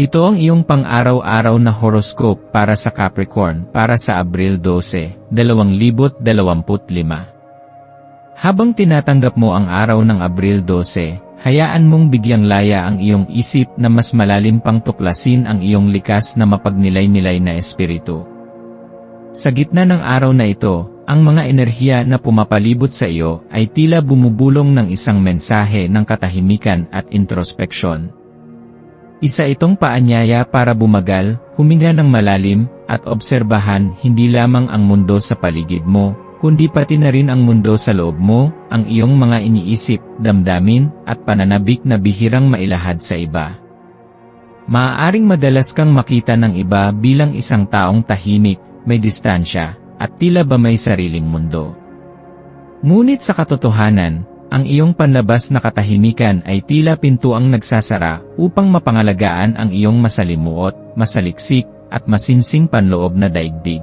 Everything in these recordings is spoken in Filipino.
Ito ang iyong pang-araw-araw na horoscope para sa Capricorn para sa Abril 12, 2025. Habang tinatanggap mo ang araw ng Abril 12, hayaan mong bigyang laya ang iyong isip na mas malalim pang tuklasin ang iyong likas na mapagnilay-nilay na espiritu. Sa gitna ng araw na ito, ang mga enerhiya na pumapalibot sa iyo ay tila bumubulong ng isang mensahe ng katahimikan at introspeksyon. Isa itong paanyaya para bumagal, huminga ng malalim, at obserbahan hindi lamang ang mundo sa paligid mo, kundi pati na rin ang mundo sa loob mo, ang iyong mga iniisip, damdamin, at pananabik na bihirang mailahad sa iba. Maaaring madalas kang makita ng iba bilang isang taong tahimik, may distansya, at tila ba may sariling mundo. Ngunit sa katotohanan, ang iyong panlabas na katahimikan ay tila pintuang nagsasara upang mapangalagaan ang iyong masalimuot, masaliksik, at masinsing panloob na daigdig.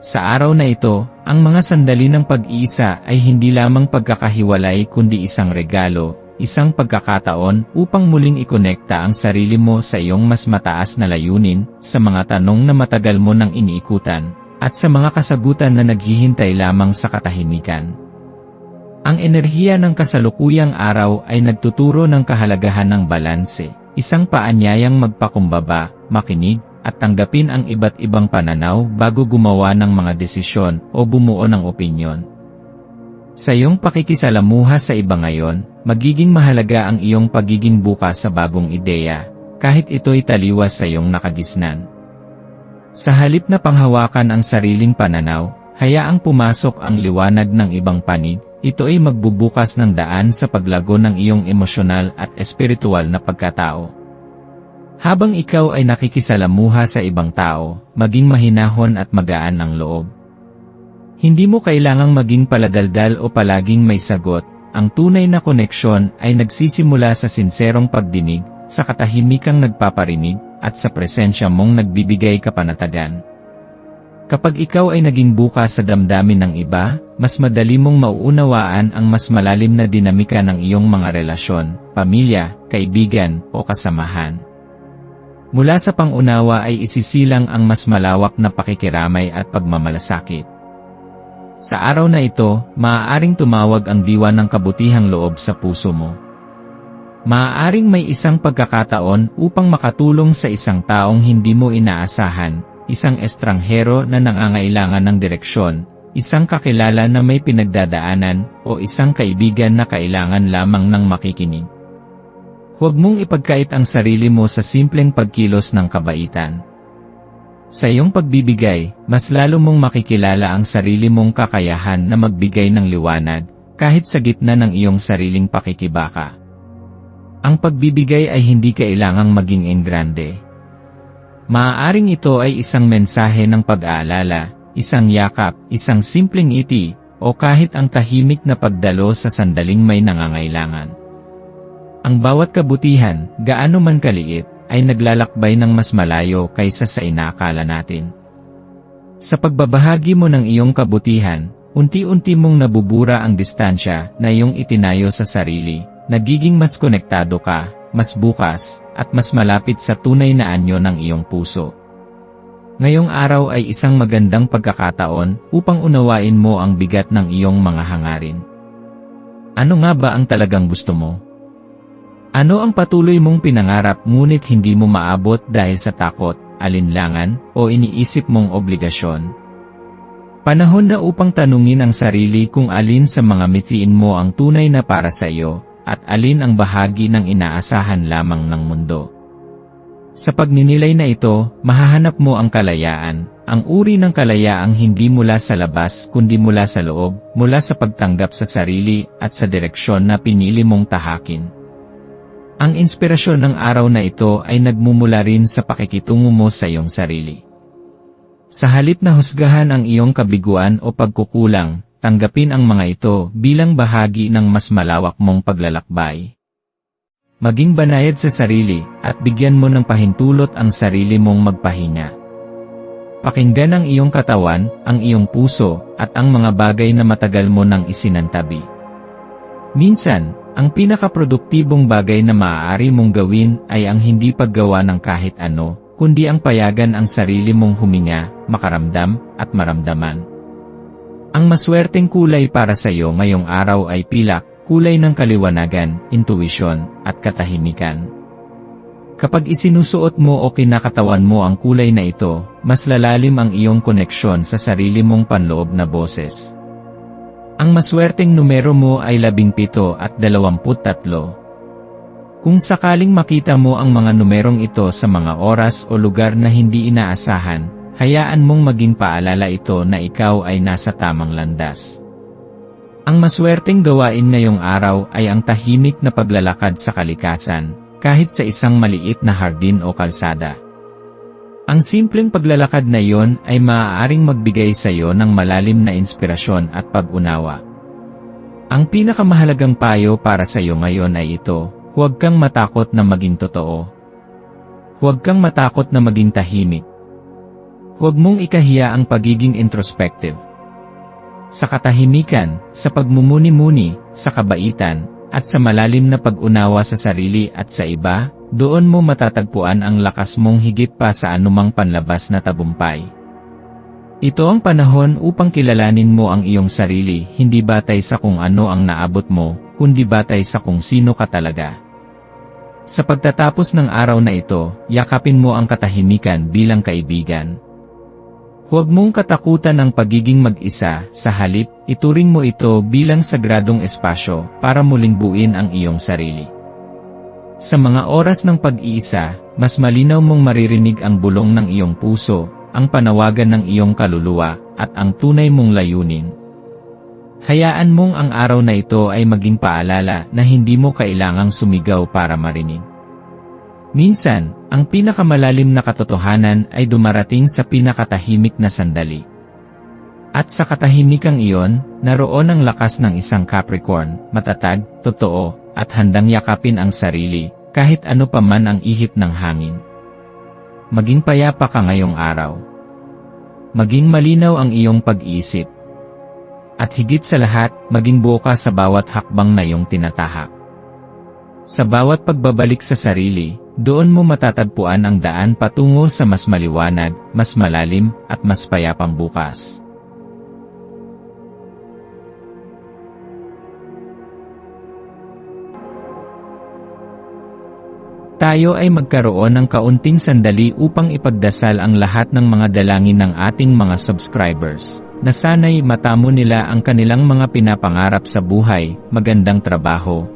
Sa araw na ito, ang mga sandali ng pag-iisa ay hindi lamang pagkakahiwalay kundi isang regalo, isang pagkakataon upang muling ikonekta ang sarili mo sa iyong mas mataas na layunin, sa mga tanong na matagal mo nang iniikutan, at sa mga kasagutan na naghihintay lamang sa katahimikan. Ang enerhiya ng kasalukuyang araw ay nagtuturo ng kahalagahan ng balanse, isang paanyayang magpakumbaba, makinig, at tanggapin ang iba't ibang pananaw bago gumawa ng mga desisyon o bumuo ng opinyon. Sa iyong pakikisalamuha sa iba ngayon, magiging mahalaga ang iyong pagiging bukas sa bagong ideya, kahit ito'y taliwas sa iyong nakagisnan. Sa halip na panghawakan ang sariling pananaw, hayaang pumasok ang liwanag ng ibang panig, ito ay magbubukas ng daan sa paglago ng iyong emosyonal at espiritual na pagkatao. Habang ikaw ay nakikisalamuha sa ibang tao, maging mahinahon at magaan ang loob. Hindi mo kailangang maging paladaldal o palaging may sagot, ang tunay na koneksyon ay nagsisimula sa sinserong pagdinig, sa katahimikang nagpaparinig, at sa presensya mong nagbibigay kapanatagan. Kapag ikaw ay naging bukas sa damdamin ng iba, mas madali mong mauunawaan ang mas malalim na dinamika ng iyong mga relasyon, pamilya, kaibigan, o kasamahan. Mula sa pangunawa ay isisilang ang mas malawak na pakikiramay at pagmamalasakit. Sa araw na ito, maaaring tumawag ang diwa ng kabutihang loob sa puso mo. Maaaring may isang pagkakataon upang makatulong sa isang taong hindi mo inaasahan, isang estranghero na nangangailangan ng direksyon, isang kakilala na may pinagdadaanan, o isang kaibigan na kailangan lamang ng makikinig. Huwag mong ipagkait ang sarili mo sa simpleng pagkilos ng kabaitan. Sa iyong pagbibigay, mas lalo mong makikilala ang sarili mong kakayahan na magbigay ng liwanag, kahit sa gitna ng iyong sariling pakikibaka. Ang pagbibigay ay hindi kailangang maging engrande. Maaaring ito ay isang mensahe ng pag-aalala, isang yakap, isang simpleng iti, o kahit ang tahimik na pagdalo sa sandaling may nangangailangan. Ang bawat kabutihan, gaano man kaliit, ay naglalakbay ng mas malayo kaysa sa inaakala natin. Sa pagbabahagi mo ng iyong kabutihan, unti-unti mong nabubura ang distansya na iyong itinayo sa sarili, nagiging mas konektado ka, mas bukas, at mas malapit sa tunay na anyo ng iyong puso. Ngayong araw ay isang magandang pagkakataon upang unawain mo ang bigat ng iyong mga hangarin. Ano nga ba ang talagang gusto mo? Ano ang patuloy mong pinangarap ngunit hindi mo maabot dahil sa takot, alinlangan, o iniisip mong obligasyon? Panahon na upang tanungin ang sarili kung alin sa mga mithiin mo ang tunay na para sa iyo, at alin ang bahagi ng inaasahan lamang ng mundo. Sa pagninilay na ito, mahahanap mo ang kalayaan, ang uri ng kalayaang hindi mula sa labas kundi mula sa loob, mula sa pagtanggap sa sarili at sa direksyon na pinili mong tahakin. Ang inspirasyon ng araw na ito ay nagmumula rin sa pakikitungo mo sa iyong sarili. Sa halip na husgahan ang iyong kabiguan o pagkukulang, tanggapin ang mga ito bilang bahagi ng mas malawak mong paglalakbay. Maging banayad sa sarili at bigyan mo ng pahintulot ang sarili mong magpahinga. Pakinggan ang iyong katawan, ang iyong puso, at ang mga bagay na matagal mo nang isinantabi. Minsan, ang pinakaproduktibong bagay na maaari mong gawin ay ang hindi paggawa ng kahit ano, kundi ang payagan ang sarili mong huminga, makaramdam, at maramdaman. Ang maswerteng kulay para sa iyo ngayong araw ay pilak, kulay ng kaliwanagan, intuisyon, at katahimikan. Kapag isinusuot mo o kinakatawan mo ang kulay na ito, mas lalalim ang iyong koneksyon sa sarili mong panloob na boses. Ang maswerteng numero mo ay 17 at 23. Kung sakaling makita mo ang mga numerong ito sa mga oras o lugar na hindi inaasahan, hayaan mong maging paalala ito na ikaw ay nasa tamang landas. Ang maswerteng gawain ngayong araw ay ang tahimik na paglalakad sa kalikasan, kahit sa isang maliit na hardin o kalsada. Ang simpleng paglalakad na iyon ay maaaring magbigay sa iyo ng malalim na inspirasyon at pag-unawa. Ang pinakamahalagang payo para sa iyo ngayon ay ito, huwag kang matakot na maging totoo. Huwag kang matakot na maging tahimik. Huwag mong ikahiya ang pagiging introspective. Sa katahimikan, sa pagmumuni-muni, sa kabaitan, at sa malalim na pag-unawa sa sarili at sa iba, doon mo matatagpuan ang lakas mong higit pa sa anumang panlabas na tabumpay. Ito ang panahon upang kilalanin mo ang iyong sarili, hindi batay sa kung ano ang naabot mo, kundi batay sa kung sino ka talaga. Sa pagtatapos ng araw na ito, yakapin mo ang katahimikan bilang kaibigan. Huwag mong katakutan ang pagiging mag-isa, sa halip, ituring mo ito bilang sagradong espasyo para muling buuin ang iyong sarili. Sa mga oras ng pag-iisa, mas malinaw mong maririnig ang bulong ng iyong puso, ang panawagan ng iyong kaluluwa, at ang tunay mong layunin. Hayaan mong ang araw na ito ay maging paalala na hindi mo kailangang sumigaw para marinig. Minsan, ang pinakamalalim na katotohanan ay dumarating sa pinakatahimik na sandali. At sa katahimikang iyon, naroon ang lakas ng isang Capricorn, matatag, totoo, at handang yakapin ang sarili, kahit ano pa man ang ihip ng hangin. Maging payapa ka ngayong araw. Maging malinaw ang iyong pag-iisip. At higit sa lahat, maging buo ka sa bawat hakbang na iyong tinatahak. Sa bawat pagbabalik sa sarili, doon mo matatagpuan ang daan patungo sa mas maliwanag, mas malalim, at mas payapang bukas. Tayo ay magkaroon ng kaunting sandali upang ipagdasal ang lahat ng mga dalangin ng ating mga subscribers, na sana'y matamo nila ang kanilang mga pinapangarap sa buhay, magandang trabaho,